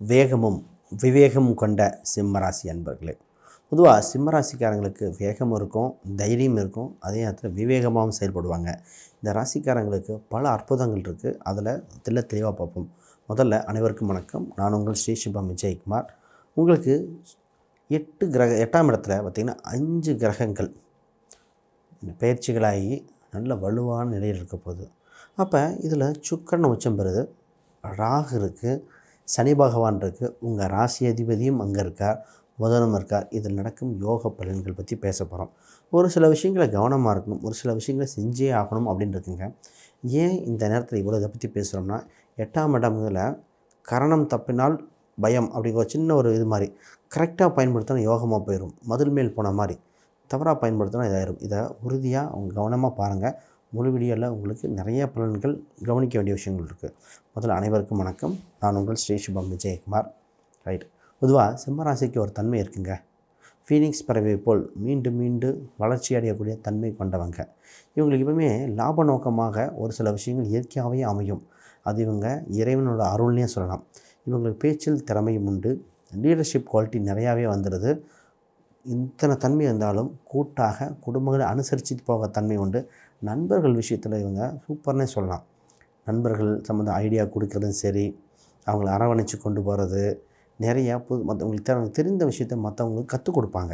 வேகமும் விவேகமும் கொண்ட சிம்மராசி அன்பர்களே. பொதுவாக சிம்மராசிக்காரங்களுக்கு வேகம் இருக்கும் தைரியம் இருக்கும் அதே நேரத்தில் விவேகமாகவும் செயல்படுவாங்க. இந்த ராசிக்காரங்களுக்கு பல அற்புதங்கள் இருக்குது அதில் தெல்ல தெளிவாக பார்ப்போம். முதல்ல அனைவருக்கும் வணக்கம். நான் உங்கள் ஸ்ரீ சிம்பம் விஜயகுமார். உங்களுக்கு எட்டு கிரக எட்டாம் இடத்துல பார்த்திங்கன்னா அஞ்சு கிரகங்கள் பயிற்சிகளாகி நல்ல வலுவான நிலையில் இருக்க போகுது. அப்போ இதில் சுக்கரன் உச்சம் பெறுது ராகு இருக்குது சனி பகவான் இருக்குது உங்கள் ராசி அதிபதியும் அங்கே இருக்கார் புதனும் இருக்கார் இதில் நடக்கும் யோக பலன்கள் பற்றி பேச போகிறோம் ஒரு சில விஷயங்களை கவனமாக இருக்கணும். ஒரு சில விஷயங்களை செஞ்சே ஆகணும் அப்படின்னு இருக்குங்க. ஏன் இந்த நேரத்தில் இவ்வளோ இதை பற்றி பேசுகிறோம்னா எட்டாம் இடம்ல கரணம் தப்பினால் பயம் அப்படிங்கிற ஒரு சின்ன ஒரு இது மாதிரி கரெக்டாக பயன்படுத்தினா யோகமாக போயிடும் மதில் மேல் போன மாதிரி தவறாக பயன்படுத்தினா இதாயிரும். இதை உறுதியாக அவங்க கவனமாக பாருங்கள் முழு வீடியோவில் உங்களுக்கு நிறைய பலன்கள் கவனிக்க வேண்டிய விஷயங்கள் இருக்குது முதல்ல அனைவருக்கும் வணக்கம். நான் உங்கள் ஸ்ரீ சுபம் விஜயகுமார். ரைட் பொதுவாக சிம்மராசிக்கு ஒரு தன்மை இருக்குங்க. ஃபீனிக்ஸ் பறவை போல் மீண்டும் மீண்டும் வளர்ச்சி அடையக்கூடிய தன்மை கொண்டவங்க. இவங்களுக்கு எப்பவுமே லாப நோக்கமாக ஒரு சில விஷயங்கள் இயற்கையாகவே அமையும். அது இவங்க இறைவனோட அருள்னே சொல்லலாம். இவங்களுக்கு பேச்சில் திறமையும் உண்டு. லீடர்ஷிப் குவாலிட்டி நிறையாவே வந்துடுது. இத்தனை தன்மை இருந்தாலும் கூட்டாக குடும்பங்களை அனுசரித்து போக தன்மை உண்டு. நண்பர்கள் விஷயத்தில் இவங்க சூப்பர்னே சொல்லலாம். நண்பர்கள் சம்மந்த ஐடியா கொடுக்குறதும் சரி அவங்கள அரவணைச்சு கொண்டு போகிறது நிறையா புது மற்றவங்களுக்கு தெ தெரிந்த விஷயத்த மற்றவங்களுக்கு கற்றுக் கொடுப்பாங்க.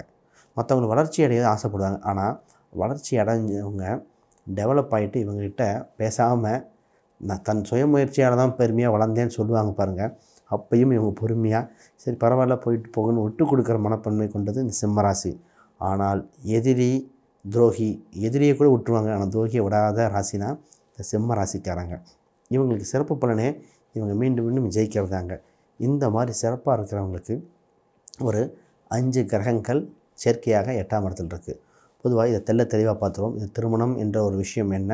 மற்றவங்களுக்கு வளர்ச்சி அடைய ஆசைப்படுவாங்க. ஆனால் வளர்ச்சி அடைஞ்சவங்க டெவலப் ஆகிட்டு இவங்ககிட்ட பேசாமல் நான் தன் சுயமுயற்சியால் தான் பெருமையாக வளர்ந்தேன்னு சொல்லுவாங்க பாருங்கள் அப்பையும் இவங்க பொறுமையாக சரி பரவாயில்ல போயிட்டு போகணும்னு ஒட்டு கொடுக்குற மனப்பன்மை கொண்டது இந்த சிம்மராசி ஆனால் எதிரி துரோகி எதிரியை கூட விட்டுருவாங்க. ஆனால் துரோகியை விடாத ராசினா இந்த சிம்ம ராசிக்காரங்க. இவங்களுக்கு சிறப்பு பலனே இவங்க மீண்டும் மீண்டும் ஜெயிக்கிறதாங்க. இந்த மாதிரி சிறப்பாக இருக்கிறவங்களுக்கு ஒரு அஞ்சு கிரகங்கள் சேர்க்கையாக எட்டாம் இடத்துல இருக்குது பொதுவாக இதை தெல்ல தெளிவாக பார்த்துருவோம். இது திருமணம் என்ற ஒரு விஷயம் என்ன?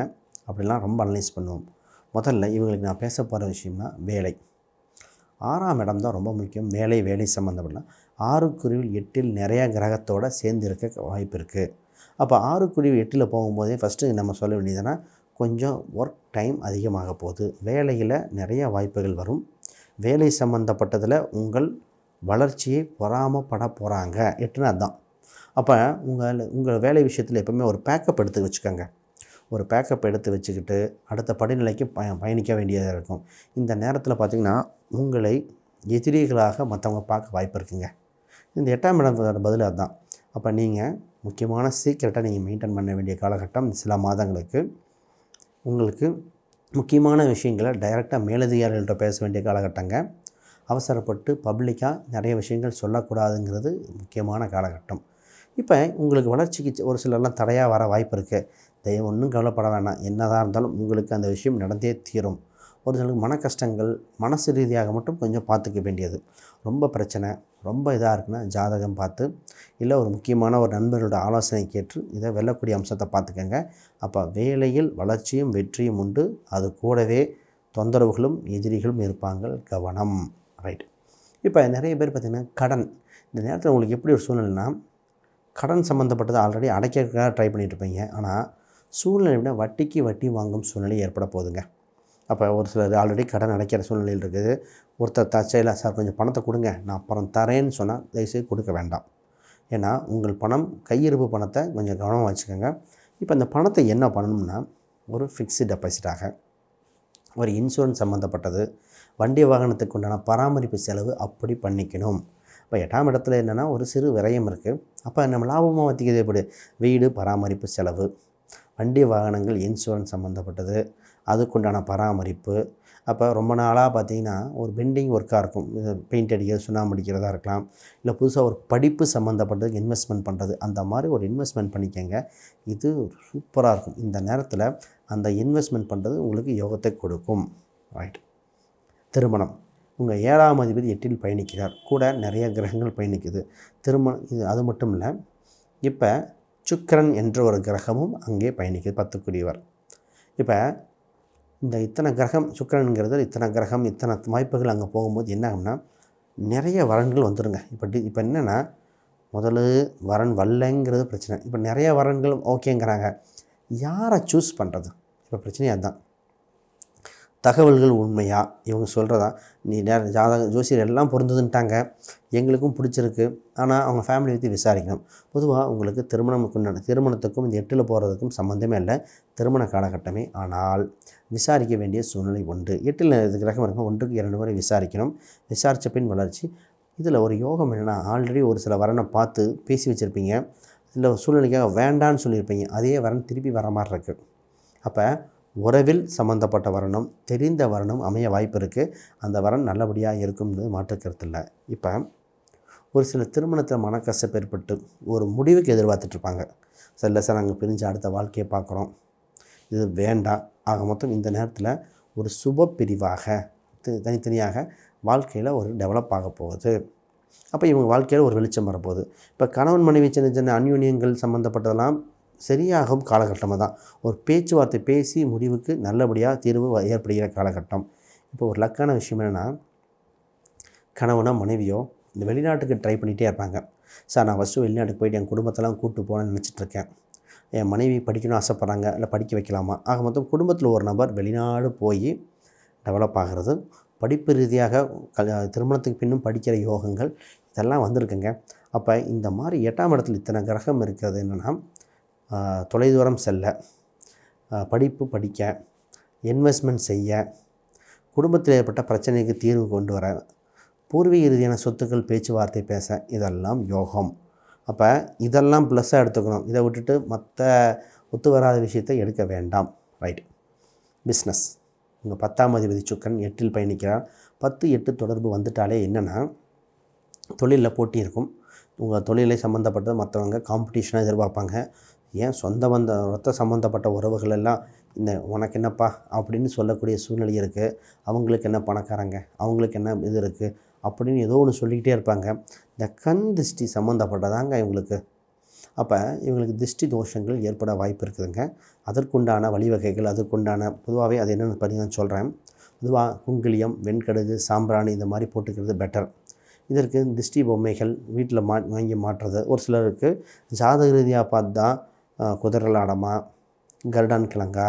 அப்படிலாம் ரொம்ப அனலைஸ் பண்ணுவோம். முதல்ல இவங்களுக்கு நான் பேச போகிற விஷயம்னா வேலை. ஆறாம் இடம் தான் ரொம்ப முக்கியம். வேலை வேலை சம்மந்தப்படலாம் ஆறுக்குருவில் எட்டில் நிறையா கிரகத்தோடு சேர்ந்து இருக்க வாய்ப்பு இருக்குது அப்போ ஆறுக்குருவி எட்டில் போகும்போதே ஃபஸ்ட்டு நம்ம சொல்ல வேண்டியதுன்னா கொஞ்சம் ஒர்க் டைம் அதிகமாக போகுது. வேலையில் நிறைய வாய்ப்புகள் வரும். வேலை சம்மந்தப்பட்டதில் உங்கள் வளர்ச்சியை பொறாமப்பட போகிறாங்க எட்டுனா அதுதான் அப்போ உங்கள் உங்கள் வேலை விஷயத்தில் எப்போவுமே ஒரு பேக்கப் எடுத்து வச்சுக்கோங்க. ஒரு பேக்கப் எடுத்து வச்சுக்கிட்டு அடுத்த படிநிலைக்கு பய பயணிக்க வேண்டியதாக இருக்கும். இந்த நேரத்தில் பார்த்திங்கன்னா உங்களை எதிரிகளாக மற்றவங்க பார்க்க வாய்ப்பு இருக்குங்க. இந்த எட்டாம் இடம் பதில் அதுதான் அப்போ நீங்கள் முக்கியமான சீக்கிரட்டை நீங்கள் மெயின்டைன் பண்ண வேண்டிய காலகட்டம் சில மாதங்களுக்கு. உங்களுக்கு முக்கியமான விஷயங்களை டைரெக்டாக மேலதிகாரிகள்கிட்ட பேச வேண்டிய காலகட்டங்க. அவசரப்பட்டு பப்ளிக்காக நிறைய விஷயங்கள் சொல்லக்கூடாதுங்கிறது முக்கியமான காலகட்டம். இப்போ உங்களுக்கு வளர்ச்சிக்கு ஒரு சிலர்லாம் தடையாக வர வாய்ப்பு இருக்குது தயவு ஒன்றும் கவலைப்பட வேணாம். என்னதாக இருந்தாலும் உங்களுக்கு அந்த விஷயம் நடந்தே தீரும். ஒரு சிலருக்கு மன கஷ்டங்கள் மனசு ரீதியாக மட்டும் கொஞ்சம் பார்த்துக்க வேண்டியது. ரொம்ப பிரச்சனை ரொம்ப இதாக இருக்குன்னா ஜாதகம் பார்த்து இல்லை ஒரு முக்கியமான ஒரு நண்பரோட ஆலோசனை கேட்டு இதை வெல்லக்கூடிய அம்சத்தை பார்த்துக்கங்க. அப்போ வேலையில் வளர்ச்சியும் வெற்றியும் உண்டு. அது கூடவே தொந்தரவுகளும் எதிரிகளும் இருப்பாங்க. கவனம். ரைட். இப்போ நிறைய பேர் பார்த்திங்கன்னா கடன். இந்த நேரத்தில் உங்களுக்கு எப்படி ஒரு சூழ்நிலைனா கடன் சம்மந்தப்பட்டதை ஆல்ரெடி அடைக்கிறதுக்காக ட்ரை பண்ணிகிட்ருப்பீங்க ஆனால் சூழ்நிலை விட வட்டிக்கு வட்டி வாங்கும் சூழ்நிலை ஏற்பட போகுதுங்க. அப்போ ஒரு சிலர் ஆல்ரெடி கடன் அடைக்கிற சூழ்நிலையில் இருக்குது. ஒருத்தர் தற்செயலாக சார் கொஞ்சம் பணத்தை கொடுங்க நான் அப்புறம் தரேன்னு சொன்னால் தயவுசெய்து கொடுக்க வேண்டாம். ஏன்னா உங்கள் பணம் கையிருப்பு பணத்தை கொஞ்சம் கவனமாக வச்சுக்கோங்க. இப்போ இந்த பணத்தை என்ன பண்ணணும்னா ஒரு ஃபிக்ஸு டெபாசிட்டாக ஒரு இன்சூரன்ஸ் சம்மந்தப்பட்டது வண்டி வாகனத்துக்கு உண்டான பராமரிப்பு செலவு அப்படி பண்ணிக்கணும். இப்போ எட்டாம் இடத்துல என்னென்னா ஒரு சிறு விரயம் இருக்குது அப்போ நம்ம லாபமாக வத்திக்கிறது எப்படி? வீடு பராமரிப்பு செலவு. வண்டி வாகனங்கள் இன்சூரன்ஸ் சம்மந்தப்பட்டது அதுக்குண்டான பராமரிப்பு. அப்போ ரொம்ப நாளாக பார்த்தீங்கன்னா ஒரு பெண்டிங் ஒர்க்காக இருக்கும். பெயிண்ட் அடிக்கிறது சுண்ணாம்பு அடிக்கிறதா இருக்கலாம். இல்லை புதுசாக ஒரு படிப்பு சம்மந்தப்பட்டதுக்கு இன்வெஸ்ட்மெண்ட் பண்ணுறது அந்த மாதிரி ஒரு இன்வெஸ்ட்மெண்ட் பண்ணிக்கங்க. இது சூப்பராக இருக்கும். இந்த நேரத்தில் அந்த இன்வெஸ்ட்மெண்ட் பண்ணுறது உங்களுக்கு யோகத்தை கொடுக்கும். ரைட் திருமணம். உங்கள் ஏழாம் அதிபதி எட்டில் பயணிக்கிறார். கூட நிறைய கிரகங்கள் பயணிக்குது. திருமணம் இது அது மட்டும் இல்லை இப்போ சுக்கிரன் என்ற ஒரு கிரகமும் அங்கே பயணிக்குது பத்துக்குரியவர் இப்போ இந்த இத்தனை கிரகம் சுக்கிரனுங்கிறது இத்தனை கிரகம் இத்தனை வாய்ப்புகள் அங்கே போகும்போது என்ன ஆகும்னா நிறைய வரன்கள் வந்துடுங்க இப்போ டி இப்போ என்னென்னா முதல்ல வரன் வரலைங்கிறது பிரச்சனை. இப்போ நிறைய வரன்கள் ஓகேங்கிறாங்க. யாரை சூஸ் பண்ணுறது இப்போ பிரச்சனையே அதுதான். தகவல்கள் உண்மையா? இவங்க சொல்கிறதா நீ நேர ஜாதக ஜோசியர் எல்லாம் பொருந்ததுன்ட்டாங்க. எங்களுக்கும் பிடிச்சிருக்கு. ஆனால் அவங்க ஃபேமிலி பற்றி விசாரிக்கணும். பொதுவாக உங்களுக்கு திருமணம் திருமணத்துக்கும் இந்த எட்டில் போகிறதுக்கும் சம்மந்தமே இல்லை. திருமண காலகட்டமே ஆனால் விசாரிக்க வேண்டிய சூழ்நிலை ஒன்று எட்டில் கிரகம் இருக்கும் ஒன்றுக்கு இரண்டு முறை விசாரிக்கணும். விசாரித்த பின் வளர்ச்சி. இதில் ஒரு யோகம் என்னென்னா ஆல்ரெடி ஒரு சில வரனை பார்த்து பேசி வச்சுருப்பீங்க. இல்லை சூழ்நிலைக்காக வேண்டான்னு சொல்லியிருப்பீங்க. அதே வரன் திருப்பி வர மாதிரி இருக்குது அப்போ உறவில் சம்மந்தப்பட்ட வரணும் தெரிந்த வரணும் அமைய வாய்ப்பு இருக்குது அந்த வரன் நல்லபடியாக இருக்கும்னு மாற்றுக்கிறது இல்லை இப்போ ஒரு சில திருமணத்தில் மனக்கசப்பு ஏற்பட்டு ஒரு முடிவுக்கு எதிர்பார்த்துட்ருப்பாங்க சார் இல்லை சார் நாங்கள் பிரிஞ்சு அடுத்த வாழ்க்கையை பார்க்குறோம். இது வேண்டாம். ஆக மொத்தம் இந்த நேரத்தில் ஒரு சுப பிரிவாக தனித்தனியாக வாழ்க்கையில் ஒரு டெவலப் ஆக போகுது. அப்போ இவங்க வாழ்க்கையில் ஒரு வெளிச்சம் வரப்போகுது. இப்போ கணவன் மனைவி சின்ன சின்ன அந்யூன்யங்கள் சம்மந்தப்பட்டதெல்லாம் சரியாகும் காலகட்டமாக தான். ஒரு பேச்சுவார்த்தை பேசி முடிவுக்கு நல்லபடியாக தீர்வு ஏற்படுகிற காலகட்டம். இப்போ ஒரு லக்கான விஷயம் என்னென்னா கணவனோ மனைவியோ இந்த வெளிநாட்டுக்கு ட்ரை பண்ணிகிட்டே இருப்பாங்க. சார் நான் ஃபஸ்ட்டு வெளிநாட்டுக்கு போயிட்டு என் குடும்பத்தெல்லாம் கூப்பிட்டு போகணும்னு நினச்சிட்ருக்கேன் என் மனைவி படிக்கணும்னு ஆசைப்பட்றாங்க இல்லை படிக்க வைக்கலாமா? ஆக மொத்தம் குடும்பத்தில் ஒரு நபர் வெளிநாடு போய் டெவலப் ஆகிறது படிப்பு ரீதியாக கல் திருமணத்துக்கு பின்னும் படிக்கிற யோகங்கள் இதெல்லாம் வந்திருக்குங்க. அப்போ இந்த மாதிரி எட்டாம் இடத்துல இத்தனை கிரகம் இருக்கிறது என்னென்னா தொலைதூரம் செல்ல படிப்பு படிக்க இன்வெஸ்ட்மெண்ட் செய்ய குடும்பத்தில் ஏற்பட்ட பிரச்சனைக்கு தீர்வு கொண்டு வர பூர்வீக ரீதியான சொத்துக்கள் பேச்சுவார்த்தை பேச இதெல்லாம் யோகம். அப்போ இதெல்லாம் ப்ளஸ்ஸாக எடுத்துக்கணும். இதை விட்டுட்டு மற்ற ஒத்து வராத விஷயத்தை எடுக்க வேண்டாம். ரைட் பிஸ்னஸ் உங்கள் பத்தாம் அதிபதி சுக்கன் எட்டில் பயணிக்கிறார். பத்து எட்டு தொடர்பு வந்துட்டாலே என்னென்னா தொழிலில் போட்டி இருக்கும். உங்கள் தொழிலை சம்மந்தப்பட்ட மற்றவங்க காம்படிஷனாக எதிர்பார்ப்பாங்க. ஏன் சொந்த வந்த ரத்த சம்மந்தப்பட்ட உறவுகள் எல்லாம் இந்த உனக்கு என்னப்பா அப்படின்னு சொல்லக்கூடிய சூழ்நிலை இருக்குது அவங்களுக்கு என்ன பணக்காரங்க? அவங்களுக்கு என்ன இது இருக்குது அப்படின்னு ஏதோ ஒன்று சொல்லிக்கிட்டே இருப்பாங்க. இந்த கண் திருஷ்டி சம்மந்தப்பட்டதாங்க இவங்களுக்கு. அப்போ இவங்களுக்கு திருஷ்டி தோஷங்கள் ஏற்பட வாய்ப்பு இருக்குதுங்க. அதற்குண்டான வழிவகைகள் அதற்குண்டான பொதுவாகவே அது என்னென்னு பார்த்தீங்கன்னு சொல்கிறேன் பொதுவாக குங்கிலியம் வெண்கடுகு சாம்பிராணி இந்த மாதிரி போட்டுக்கிறது பெட்டர் இதற்கு திருஷ்டி பொம்மைகள் வீட்டில் மா வாங்கி மாட்டுறது ஒரு சிலருக்கு ஜாதக ரீதியாக பார்த்தா குதிரலாடமா கருடான் கிழங்கா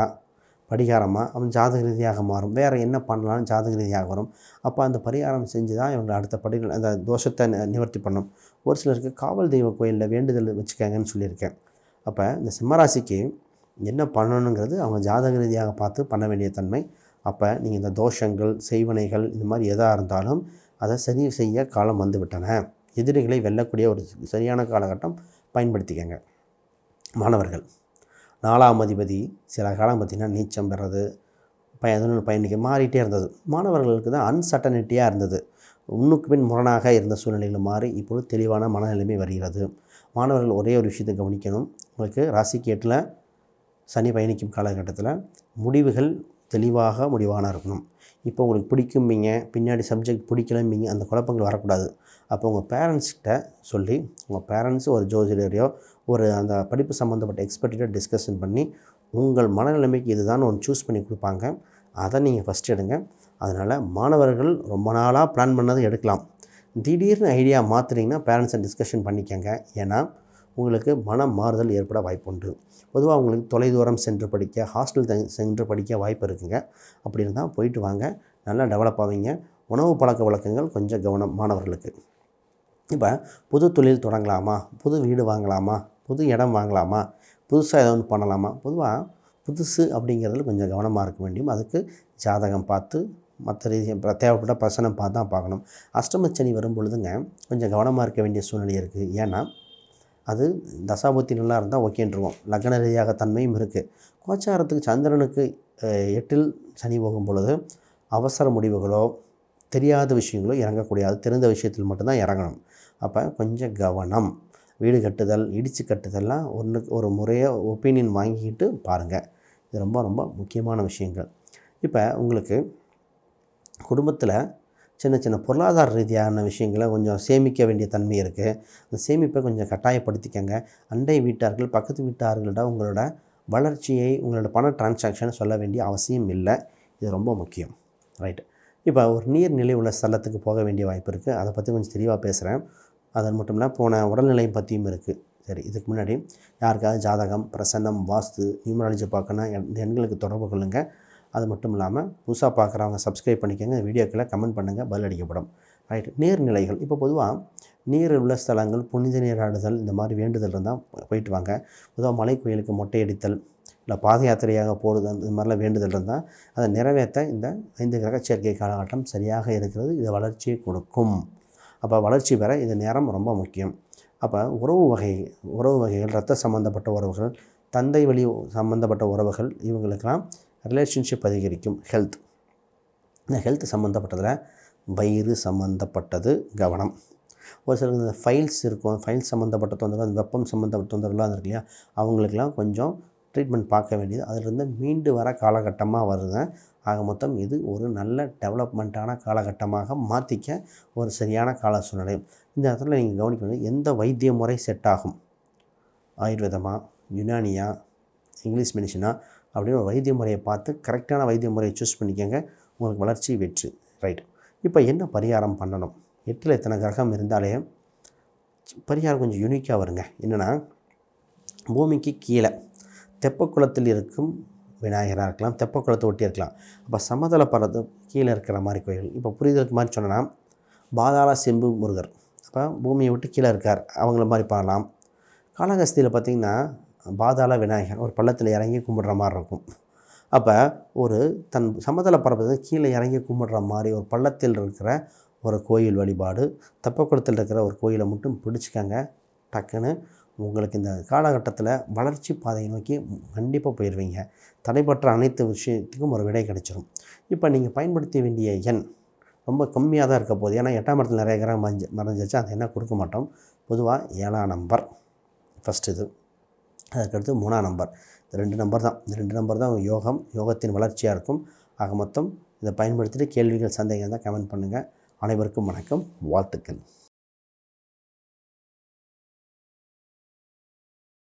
படிகாரமாக அவன் ஜாதக ரீதியாக மாறும். வேறு என்ன பண்ணலாம்னு ஜாதக ரீதியாக வரும். அப்போ அந்த பரிகாரம் செஞ்சு தான் இவங்க அடுத்த படிகள் அந்த தோஷத்தை நிவர்த்தி பண்ணும். ஒரு சிலருக்கு காவல் தெய்வ கோயிலில் வேண்டுதல் வச்சுக்கங்கன்னு சொல்லியிருக்கேன். அப்போ இந்த சிம்மராசிக்கு என்ன பண்ணணுங்கிறது அவங்க ஜாதக ரீதியாக பார்த்து பண்ண வேண்டிய தன்மை. அப்போ நீங்கள் இந்த தோஷங்கள் செய்வனைகள் இந்த மாதிரி எதாக இருந்தாலும் அதை சரி செய்ய காலம் வந்துவிட்டன. எதிரிகளை வெல்லக்கூடிய ஒரு சரியான காலகட்டம் பயன்படுத்திக்கங்க. மாணவர்கள். நாலாம் அதிபதி சில காலம் பார்த்திங்கன்னா நீச்சம் பெறது பயனுள்ள பயணிக்க மாறிட்டே இருந்தது. மாணவர்களுக்கு தான் அன்சர்டனிட்டியாக இருந்தது. முன்னுக்கு பின் முரணாக இருந்த சூழ்நிலைகள் மாறி இப்பொழுது தெளிவான மனநிலைமை வருகிறது. மாணவர்கள் ஒரே ஒரு விஷயத்தை கவனிக்கணும். உங்களுக்கு ராசிக்கு எட்டில் சனி பயணிக்கும் காலகட்டத்தில் முடிவுகள் தெளிவாக முடிவான இருக்கணும். இப்போ உங்களுக்கு பிடிக்கும்பீங்க பின்னாடி சப்ஜெக்ட் பிடிக்கலம்பீங்க அந்த குழப்பங்கள் வரக்கூடாது. அப்போ உங்கள் பேரண்ட்ஸ்கிட்ட சொல்லி உங்கள் பேரண்ட்ஸ் ஒரு ஜோதிடரையோ ஒரு அந்த படிப்பு சம்மந்தப்பட்ட எக்ஸ்பர்ட்டிட்ட டிஸ்கஷன் பண்ணி உங்கள் மனநிலைமைக்கு இதுதான் ஒன்று சூஸ் பண்ணி கொடுப்பாங்க. அதை நீங்கள் ஃபஸ்ட் எடுங்க. அதனால் மாணவர்கள் ரொம்ப நாளாக பிளான் பண்ணதை எடுக்கலாம். திடீர்னு ஐடியா மாற்றுறீங்கன்னா பேரண்ட்ஸை டிஸ்கஷன் பண்ணிக்கங்க. ஏன்னா உங்களுக்கு மன மாறுதல் ஏற்பட வாய்ப்புண்டு பொதுவாக உங்களுக்கு தொலைதூரம் சென்று படிக்க ஹாஸ்டல் சென்று படிக்க வாய்ப்பு இருக்குங்க. அப்படி இருந்தால் போயிட்டு வாங்க. நல்லா டெவலப் ஆவீங்க. உணவு பழக்க வழக்கங்கள் கொஞ்சம் கவனம் மாணவர்களுக்கு. இப்போ புது தொழில் தொடங்கலாமா? புது வீடு வாங்கலாமா? புது இடம் வாங்கலாமா? புதுசாக ஏதோ ஒன்று பண்ணலாமா? பொதுவாக புதுசு அப்படிங்கிறதுல கொஞ்சம் கவனமாக இருக்க வேண்டியும் அதுக்கு ஜாதகம் பார்த்து மற்ற ரீதியாக தேவைப்பட்ட பிரசனம் பார்த்து தான் பார்க்கணும். அஷ்டமச்சனி வரும் பொழுதுங்க கொஞ்சம் கவனமாக இருக்க வேண்டிய சூழ்நிலை இருக்குது ஏன்னா அது தசாபுத்தி நல்லா இருந்தால் ஓகேன்றுவோம் லக்ன ரீதியாக தன்மையும் இருக்குது கோச்சாரத்துக்கு சந்திரனுக்கு எட்டில் சனி போகும் பொழுது அவசர முடிவுகளோ தெரியாத விஷயங்களோ இறங்கக்கூடாது தெரிந்த விஷயத்தில் மட்டும்தான் இறங்கணும். அப்போ கொஞ்சம் கவனம். வீடு கட்டுதல் இடித்து கட்டுதல்லாம் ஒன்றுக்கு ஒரு முறையாக ஒப்பீனியன் வாங்கிக்கிட்டு பாருங்கள் இது ரொம்ப ரொம்ப முக்கியமான விஷயங்கள். இப்போ உங்களுக்கு குடும்பத்தில் சின்ன சின்ன பொருளாதார ரீதியான விஷயங்களை கொஞ்சம் சேமிக்க வேண்டிய தன்மை இருக்குது அந்த சேமிப்பை கொஞ்சம் கட்டாயப்படுத்திக்கங்க. அண்டை வீட்டார்கள் பக்கத்து வீட்டார்களிடம் உங்களோட வளர்ச்சியை உங்களோட பண டிரான்சாக்ஷனை சொல்ல வேண்டிய அவசியம் இல்லை. இது ரொம்ப முக்கியம். ரைட் இப்போ ஒரு நீர்நிலை உள்ள ஸ்தலத்துக்கு போக வேண்டிய வாய்ப்பு இருக்குது அதை பற்றி கொஞ்சம் தெளிவாக பேசுகிறேன் அது மட்டும் இல்லை போன உடல்நிலையும் பற்றியும் இருக்குது சரி இதுக்கு முன்னாடி யாருக்காவது ஜாதகம் பிரசன்னம் வாஸ்து நியூமராலஜி பார்க்கணும் இந்த எண்களுக்கு தொடர்பு கொள்ளுங்கள் அது மட்டும் இல்லாமல் புதுசாக பார்க்குறவங்க சப்ஸ்கிரைப் பண்ணிக்கோங்க. வீடியோக்களை கமெண்ட் பண்ணுங்கள் பதில் அளிக்கப்படும் ரைட் நீர்நிலைகள். இப்போ பொதுவாக நீர் உள்ள ஸ்தலங்கள் புனித நீராடுதல் இந்த மாதிரி வேண்டுதல் இருந்தால் போயிட்டு வாங்க. பொதுவாக மலை கோயிலுக்கு மொட்டையடித்தல் இல்லை பாத யாத்திரையாக போடுதல் இந்த மாதிரிலாம் வேண்டுதல் இருந்தால் அதை நிறைவேற்ற இந்த ஐந்து கிரக சேர்க்கை காலகட்டம் சரியாக இருக்கிறது. இது வளர்ச்சியை கொடுக்கும். அப்போ வளர்ச்சி பெற இது நேரம் ரொம்ப முக்கியம். அப்போ உறவு வகை உறவு வகைகள் ரத்த சம்மந்தப்பட்ட உறவுகள் தந்தை வழி சம்மந்தப்பட்ட உறவுகள் இவங்களுக்கெல்லாம் ரிலேஷன்ஷிப் அதிகரிக்கும். ஹெல்த் இந்த ஹெல்த் சம்மந்தப்பட்டதில் வயிறு சம்மந்தப்பட்டது கவனம். ஒரு சில இந்த ஃபைல்ஸ் இருக்கும் ஃபைல்ஸ் சம்மந்தப்பட்ட தொந்தரவு அந்த வெப்பம் சம்மந்தப்பட்ட தொந்தரவுலாம் இருக்கு இல்லையா? அவங்களுக்கெல்லாம் கொஞ்சம் ட்ரீட்மெண்ட் பார்க்க வேண்டியது. அதிலிருந்து மீண்டு வர காலகட்டமாக வருங்க ஆக மொத்தம் இது ஒரு நல்ல டெவலப்மெண்ட்டான காலகட்டமாக மாற்றிக்க ஒரு சரியான கால சூழ்நிலை. இந்த இடத்துல நீங்கள் கவனிக்கணும் எந்த வைத்திய முறை செட் ஆகும்? ஆயுர்வேதமா யுனானியா இங்கிலீஷ் மெடிசனா அப்படின்னு ஒரு வைத்திய முறையை பார்த்து கரெக்டான வைத்திய முறையை சூஸ் பண்ணிக்கோங்க. உங்களுக்கு வளர்ச்சி வெற்றி. ரைட் இப்போ என்ன பரிகாரம் பண்ணணும்? எட்டில் எத்தனை கிரகம் இருந்தாலே பரிகாரம் கொஞ்சம் யூனிக்காக வருங்க. என்னென்னா பூமிக்கு கீழே தெப்பக்குளத்தில் இருக்கும் விநாயகராக இருக்கலாம் தெப்பக்குளத்தை ஒட்டி இருக்கலாம். அப்போ சமதள பரது கீழே இருக்கிற மாதிரி கோயில். இப்போ புரிதலுக்கு மாதிரி சொன்னோன்னா பாதாள செம்பு முருகர். அப்போ பூமியை விட்டு கீழே இருக்கார். அவங்கள மாதிரி பண்ணலாம் காளகஸ்தியில் பார்த்திங்கன்னா பாதாள விநாயகர் ஒரு பள்ளத்தில் இறங்கி கும்பிடுற மாதிரி இருக்கும். அப்போ ஒரு தன் சமதள பரப்பது கீழே இறங்கி கும்பிடுற மாதிரி ஒரு பள்ளத்தில் இருக்கிற ஒரு கோயில் வழிபாடு தெப்பக்குளத்தில் இருக்கிற ஒரு கோயிலை மட்டும் பிடிச்சிக்கங்க டக்குன்னு உங்களுக்கு இந்த காலகட்டத்தில் வளர்ச்சி பாதையை நோக்கி கண்டிப்பாக போயிடுவீங்க. தடைப்பட்ட அனைத்து விஷயத்துக்கும் ஒரு விடை கிடைச்சிடும் இப்போ நீங்கள் பயன்படுத்த வேண்டிய எண் ரொம்ப கம்மியாக தான் இருக்க போகுது. ஏன்னா எட்டாம் இடத்துல நிறைய கிரகம் மறைஞ்சு மறைஞ்சிச்சு அதை என்ன கொடுக்க மாட்டோம்? பொதுவாக ஏழாம் நம்பர். ஃபஸ்ட் இது. அதுக்கடுத்து மூணாம் நம்பர். இந்த ரெண்டு நம்பர் தான். இந்த ரெண்டு நம்பர் தான் யோகம் யோகத்தின் வளர்ச்சியாக இருக்கும். ஆக மொத்தம் இதை பயன்படுத்திட்டு கேள்விகள் சந்தேகம் தான் கமெண்ட் பண்ணுங்கள் அனைவருக்கும் வணக்கம். வாழ்த்துக்கள்.